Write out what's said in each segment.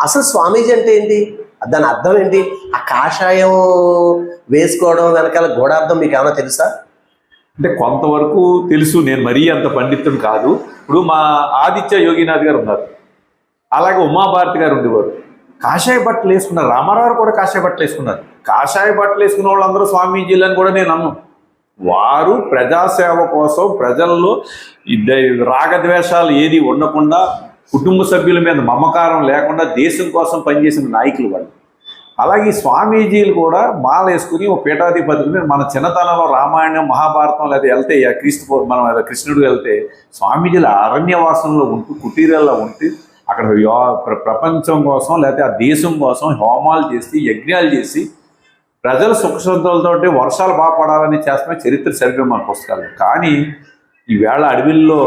అసలు స్వామీజీ అంటే ఏంటి? దాని అర్థం ఏంటి? ఆ కాషాయం వేసుకోవడం వెనకాల గూఢార్థం మీకు ఏమైనా తెలుసా? అంటే కొంతవరకు తెలుసు నేను మరీ అంత పండితుడు కాదు. ఇప్పుడు మా ఆదిత్య యోగినాథ్ గారు ఉన్నారు. అలాగే ఉమాభారతి గారు ఉండేవారు. కాషాయ బట్టలు వేసుకున్నారు రామారావు కూడా కాషాయ బట్టలు వేసుకున్నారు. కాషాయ బట్టలు వేసుకున్న వాళ్ళందరూ స్వామీజీలని కూడా నేను నమ్ము వారు ప్రజాసేవ కోసం ప్రజల్లో రాగద్వేషాలు ఏది ఉండకుండా కుటుంబ సభ్యుల మీద మమకారం లేకుండా దేశం కోసం పనిచేసిన నాయకులు వాళ్ళు. అలాగే ఈ స్వామీజీలు కూడా మాల వేసుకుని ఒక పీఠాధిపతిని మన చిన్నతనంలో రామాయణం మహాభారతం లేదా వెళ్తే క్రీస్తు మనం కృష్ణుడు వెళ్తే స్వామీజీలు అరణ్యవాసంలో ఉంటూ కుటీరాల్లో ఉంటూ అక్కడ ప్ర- ప్రపంచం కోసం లేకపోతే ఆ దేశం కోసం హోమాలు చేసి యజ్ఞాలు చేసి ప్రజల సుఖశాంతులతో వర్షాలు బాగా పడాలని చేస్తున్న చరిత్ర సరిగ్గా మన పుస్తకాలు కానీ ఈవేళ అడవిల్లో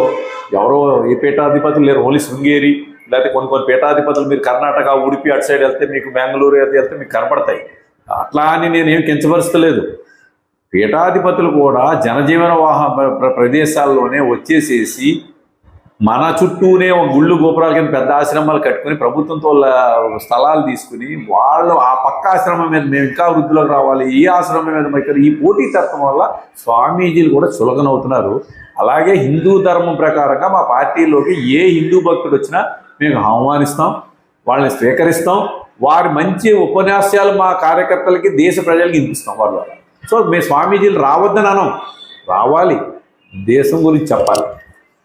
ఎవరో ఏ పీఠాధిపతులు లేరు. ఓన్లీ శృంగేరి లేకపోతే కొన్ని కొన్ని పీఠాధిపతులు మీరు కర్ణాటక ఉడిపి అటు సైడ్ వెళ్తే మీకు బెంగళూరు అయితే వెళ్తే మీకు కనపడతాయి. అట్లా అని నేనేం కించపరుస్తలేదు. పీఠాధిపతులు కూడా జనజీవన వాహ ప్రదేశాల్లోనే వచ్చేసేసి మన చుట్టూనే ఒక గుళ్ళు గోపురాల కింద పెద్ద ఆశ్రమాలు కట్టుకుని ప్రభుత్వంతో వాళ్ళ స్థలాలు తీసుకుని వాళ్ళు ఆ పక్క ఆశ్రమం మీద మేము ఇంకా వృద్ధిలోకి రావాలి ఈ ఆశ్రమం మీద ఇక్కడ ఈ పోటీ తత్వం వల్ల స్వామీజీలు కూడా చులకనవుతున్నారు. అలాగే హిందూ ధర్మం ప్రకారంగా మా పార్టీలోకి ఏ హిందూ భక్తుడు వచ్చినా మేము ఆహ్వానిస్తాం వాళ్ళని స్వీకరిస్తాం వారి మంచి ఉపన్యాసాలు మా కార్యకర్తలకి దేశ ప్రజలకి వినిపిస్తాం వాళ్ళు సో మేము స్వామీజీలు రావద్దని అనం రావాలి. దేశం గురించి చెప్పాలి.